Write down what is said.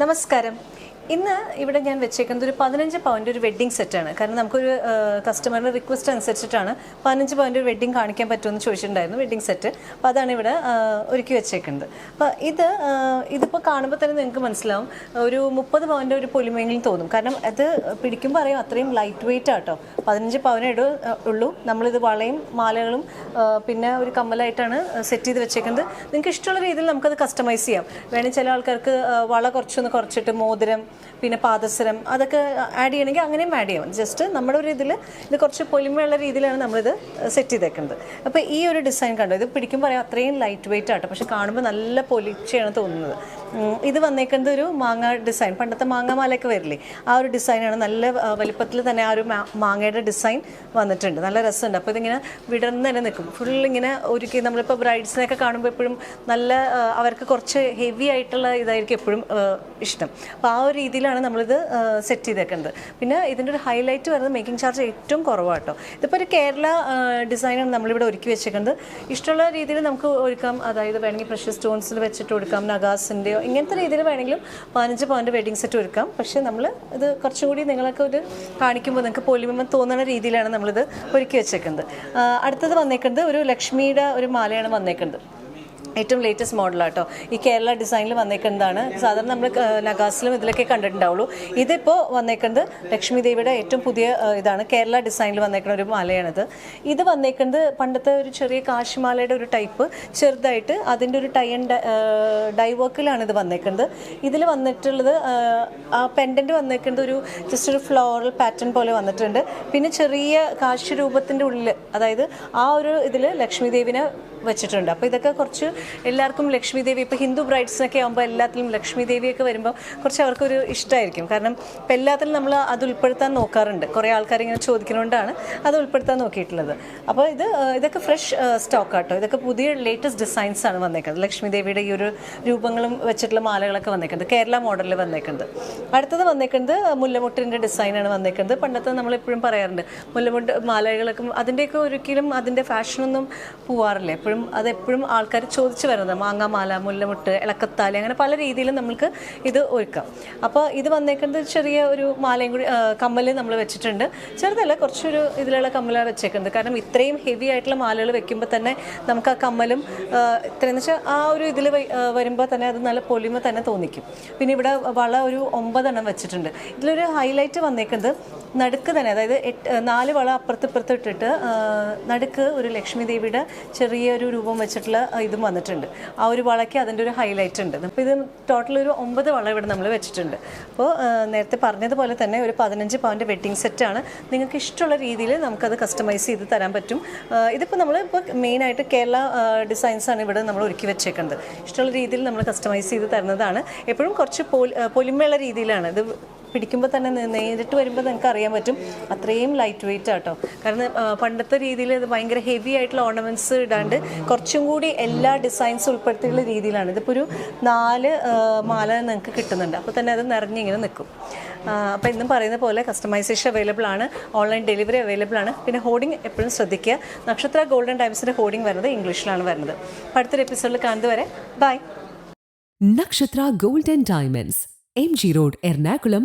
നമസ്കാരം. ഇന്ന് ഇവിടെ ഞാൻ വെച്ചേക്കുന്നത് ഒരു പതിനഞ്ച് പവന്റെ ഒരു വെഡ്ഡിംഗ് സെറ്റാണ് കാരണം നമുക്കൊരു കസ്റ്റമറിന്റെ റിക്വസ്റ്റ് അനുസരിച്ചിട്ടാണ് പതിനഞ്ച് പവന്റെ ഒരു വെഡ്ഡിംഗ് കാണിക്കാൻ പറ്റുമെന്ന് ചോദിച്ചിട്ടുണ്ടായിരുന്നു വെഡ്ഡിംഗ് സെറ്റ് അപ്പോൾ അതാണ് ഇവിടെ ഒരുക്കി വെച്ചേക്കുന്നത്. അപ്പോൾ ഇത് ഇതിപ്പോൾ കാണുമ്പോൾ തന്നെ നിങ്ങൾക്ക് മനസ്സിലാവും ഒരു മുപ്പത് പവന്റെ ഒരു പൊലിമെങ്കിലും തോന്നും. കാരണം അത് പിടിക്കുമ്പോൾ അറിയാം അത്രയും ലൈറ്റ് വെയിറ്റ് ആട്ടോ പതിനഞ്ച് പവനേ ഇടൂ ഉള്ളൂ. നമ്മളിത് വളയും മാലകളും പിന്നെ ഒരു കമ്മലായിട്ടാണ് സെറ്റ് ചെയ്ത് വെച്ചേക്കുന്നത്. നിങ്ങൾക്ക് ഇഷ്ടമുള്ള രീതിയിൽ നമുക്കത് കസ്റ്റമൈസ് ചെയ്യാം. വേണമെങ്കിൽ ചില ആൾക്കാർക്ക് വള കുറച്ചൊന്ന് കുറച്ചിട്ട് മോതിരം പിന്നെ പാദസരം അതൊക്കെ ആഡ് ചെയ്യണമെങ്കിൽ അങ്ങനെയും ആഡ് ചെയ്യാം. ജസ്റ്റ് നമ്മുടെ ഒരു ഇതിൽ ഇത് കുറച്ച് പൊലിമയുള്ള രീതിയിലാണ് നമ്മളിത് സെറ്റ് ചെയ്തേക്കുന്നത്. അപ്പോൾ ഈ ഒരു ഡിസൈൻ കണ്ടു? ഇത് പിടിക്കുമ്പോൾ പറയാം അത്രയും ലൈറ്റ് വെയിറ്റ് ആട്ടോ. പക്ഷെ കാണുമ്പോൾ നല്ല പൊലിച്ചയാണ് തോന്നുന്നത്. ഇത് വന്നേക്കുന്നത് ഒരു മാങ്ങ ഡിസൈൻ പണ്ടത്തെ മാങ്ങാമാലയൊക്കെ വരില്ലേ? ആ ഒരു ഡിസൈനാണ് നല്ല വലിപ്പത്തിൽ തന്നെ ആ ഒരു മാങ്ങയുടെ ഡിസൈൻ വന്നിട്ടുണ്ട്. നല്ല രസമുണ്ട്. അപ്പോൾ ഇതിങ്ങനെ വിടർന്ന് തന്നെ നിൽക്കും. ഫുൾ ഇങ്ങനെ ഒരുക്കി നമ്മളിപ്പോൾ ബ്രൈഡ്സിനെയൊക്കെ കാണുമ്പോൾ എപ്പോഴും നല്ല അവർക്ക് കുറച്ച് ഹെവി ആയിട്ടുള്ള ഇതായിരിക്കും എപ്പോഴും ഇഷ്ടം. അപ്പോൾ ആ ഒരു രീതിയിലാണ് നമ്മളിത് സെറ്റ് ചെയ്തേക്കുന്നത്. പിന്നെ ഇതിന്റെ ഒരു ഹൈലൈറ്റ് വരുന്നത് മേക്കിംഗ് ചാർജ് ഏറ്റവും കുറവാട്ടോ. ഇതിപ്പോൾ ഒരു കേരള ഡിസൈനാണ് നമ്മളിവിടെ ഒരുക്കി വെച്ചേക്കുന്നത്. ഇഷ്ടമുള്ള രീതിയിൽ നമുക്ക് ഒരുക്കാം. അതായത് വേണമെങ്കിൽ പ്രഷർ സ്റ്റോൺസിൽ വെച്ചിട്ട് കൊടുക്കാം. നഗാസിന്റെയോ ഇങ്ങനത്തെ രീതിയിൽ വേണമെങ്കിലും പതിനഞ്ച് പവന്റെ വെഡിങ് സെറ്റ് ഒരുക്കാം. പക്ഷേ നമ്മൾ ഇത് കുറച്ചുകൂടി നിങ്ങളൊക്കെ ഒരു കാണിക്കുമ്പോൾ നിങ്ങൾക്ക് പൊലിമ തോന്നുന്ന രീതിയിലാണ് നമ്മളിത് ഒരുക്കി വെച്ചേക്കുന്നത്. അടുത്തത് വന്നേക്കുന്നത് ഒരു ലക്ഷ്മിയുടെ ഒരു മാലയാണ് വന്നേക്കുന്നത്. ഏറ്റവും ലേറ്റസ്റ്റ് മോഡലാട്ടോ ഈ കേരള ഡിസൈനിൽ വന്നേക്കുന്നതാണ്. സാധാരണ നമ്മൾ നഗാസിലും ഇതിലൊക്കെ കണ്ടിട്ടുണ്ടാവുള്ളൂ. ഇതിപ്പോൾ വന്നേക്കുന്നത് ലക്ഷ്മി ദേവിയുടെ ഏറ്റവും പുതിയ ഇതാണ്. കേരള ഡിസൈനിൽ വന്നേക്കുന്ന ഒരു മാലയാണിത്. ഇത് വന്നേക്കുന്നത് പണ്ടത്തെ ഒരു ചെറിയ കാശിമാലയുടെ ഒരു ടൈപ്പ് ചെറുതായിട്ട് അതിന്റെ ഒരു ടൈ ആൻഡ് ഡൈ വർക്കിലാണ് ഇത് വന്നേക്കുന്നത്. ഇതിൽ വന്നിട്ടുള്ളത് ആ, പെൻഡന്റ് വന്നേക്കുന്നത് ഒരു ജസ്റ്റ് ഒരു ഫ്ലോറൽ പാറ്റേൺ പോലെ വന്നിട്ടുണ്ട്. പിന്നെ ചെറിയ കാശി രൂപത്തിന്റെ ഉള്ളിൽ അതായത് ആ ഒരു ഇതിൽ ലക്ഷ്മി ദേവിനെ വെച്ചിട്ടുണ്ട്. അപ്പോൾ ഇതൊക്കെ കുറച്ച് എല്ലാവർക്കും ലക്ഷ്മി ദേവി ഇപ്പോൾ ഹിന്ദു ബ്രൈഡ്സിനൊക്കെ ആകുമ്പോൾ എല്ലാത്തിലും ലക്ഷ്മി ദേവിയൊക്കെ വരുമ്പോൾ കുറച്ച് അവർക്കൊരു ഇഷ്ടമായിരിക്കും കാരണം ഇപ്പം എല്ലാത്തിലും നമ്മൾ അത് ഉൾപ്പെടുത്താൻ നോക്കാറുണ്ട്. കുറേ ആൾക്കാർ ഇങ്ങനെ ചോദിക്കുന്നതുകൊണ്ടാണ് അത് ഉൾപ്പെടുത്താൻ നോക്കിയിട്ടുള്ളത്. അപ്പോൾ ഇത് ഇതൊക്കെ ഫ്രഷ് സ്റ്റോക്ക് ആട്ടോ. ഇതൊക്കെ പുതിയ ലേറ്റസ്റ്റ് ഡിസൈൻസ് ആണ് വന്നേക്കുന്നത്. ലക്ഷ്മി ദേവിയുടെ ഈ ഒരു രൂപങ്ങളും വെച്ചിട്ടുള്ള മാലകളൊക്കെ വന്നേക്കുന്നത്. കേരള മോഡലിൽ വന്നേക്കുന്നത്. അടുത്തത് വന്നേക്കുന്നത് മുല്ലമുട്ടിന്റെ ഡിസൈനാണ് വന്നേക്കുന്നത്. പണ്ടത്തെ നമ്മൾ എപ്പോഴും പറയാറുണ്ട് മുല്ലമുട്ട് മാലകളൊക്കെ അതിന്റെയൊക്കെ ഒരിക്കലും അതിന്റെ ഫാഷനൊന്നും പോവാറില്ല. എപ്പോഴും അതെപ്പോഴും ആൾക്കാർ ചോദിച്ചു വരുന്നത്. മാങ്ങാമാല മുല്ലമുട്ട് ഇളക്കത്താലി അങ്ങനെ പല രീതിയിലും നമുക്ക് ഇത് ഒരുക്കാം. അപ്പോൾ ഇത് വന്നേക്കുന്നത് ചെറിയ ഒരു മാലയും കൂടി കമ്മൽ നമ്മൾ വെച്ചിട്ടുണ്ട്. ചെറുതല്ല കുറച്ചൊരു ഇതിലുള്ള കമ്മലാണ് വെച്ചേക്കുന്നത്. കാരണം ഇത്രയും ഹെവി ആയിട്ടുള്ള മാലകൾ വെക്കുമ്പോൾ തന്നെ നമുക്ക് ആ കമ്മലും ഇത്രയെന്ന് വെച്ചാൽ ആ ഒരു ഇതിൽ വരുമ്പോൾ തന്നെ അത് നല്ല പൊലിമ തന്നെ തോന്നിക്കും. പിന്നെ ഇവിടെ വള ഒരു ഒമ്പതെണ്ണം വെച്ചിട്ടുണ്ട്. ഇതിലൊരു ഹൈലൈറ്റ് വന്നേക്കുന്നത് നടുക്ക് തന്നെ അതായത് നാല് വള അപ്പുറത്ത് ഇപ്പുറത്ത് ഇട്ടിട്ട് നടുക്ക് ഒരു ലക്ഷ്മി ദേവിയുടെ ചെറിയൊരു രൂപം വെച്ചിട്ടുള്ള ഇതും വന്നിട്ടുണ്ട്. ആ ഒരു വളയ്ക്ക് അതിന്റെ ഒരു ഹൈലൈറ്റ് ഉണ്ട്. അപ്പോൾ ഇത് ടോട്ടൽ ഒരു ഒമ്പത് വള ഇവിടെ നമ്മൾ വെച്ചിട്ടുണ്ട്. അപ്പോൾ നേരത്തെ പറഞ്ഞതുപോലെ തന്നെ ഒരു പതിനഞ്ച് പവന്റെ വെഡ്ഡിങ് സെറ്റാണ് നിങ്ങൾക്ക് ഇഷ്ടമുള്ള രീതിയിൽ നമുക്കത് കസ്റ്റമൈസ് ചെയ്ത് തരാൻ പറ്റും. ഇതിപ്പോൾ നമ്മൾ ഇപ്പോൾ മെയിനായിട്ട് കേരള ഡിസൈൻസാണ് ഇവിടെ നമ്മൾ ഒരുക്കി വെച്ചേക്കുന്നത്. ഇഷ്ടമുള്ള രീതിയിൽ നമ്മൾ കസ്റ്റമൈസ് ചെയ്ത് തരുന്നതാണ്. എപ്പോഴും കുറച്ച് പൊലിമയുള്ള രീതിയിലാണ്. ഇത് പിടിക്കുമ്പോൾ തന്നെ നേരിട്ട് വരുമ്പോൾ നിങ്ങൾക്ക് അറിയാൻ പറ്റും. അത്രയും ലൈറ്റ് വെയിറ്റ് ആട്ടോ കാരണം പണ്ടത്തെ രീതിയിൽ ഇത് ഭയങ്കര ഹെവി ആയിട്ടുള്ള ഓർണമെന്റ്സ് ഇടാണ്ട് കുറച്ചും കൂടി എല്ലാ ഡിസൈൻസ് ഉൾപ്പെടുത്തിയുള്ള രീതിയിലാണ്. ഇതിപ്പോൾ ഒരു നാല് മാല നിങ്ങൾക്ക് കിട്ടുന്നുണ്ട്. അപ്പോൾ തന്നെ അത് നിറഞ്ഞിങ്ങനെ നിൽക്കും അപ്പോൾ ഇന്നും പറയുന്ന പോലെ കസ്റ്റമൈസേഷൻ അവൈലബിൾ ആണ്. ഓൺലൈൻ ഡെലിവറി അവൈലബിൾ ആണ്. പിന്നെ ഹോർഡിംഗ് എപ്പോഴും ശ്രദ്ധിക്കുക. നക്ഷത്ര ഗോൾഡൻ ടൈംസിന്റെ ഹോർഡിംഗ് വരുന്നത് ഇംഗ്ലീഷിലാണ് വരുന്നത്. അപ്പോൾ അടുത്തൊരു എപ്പിസോഡിൽ കാണുന്നത് വരെ bye Nakshatra golden diamonds M G road Ernakulam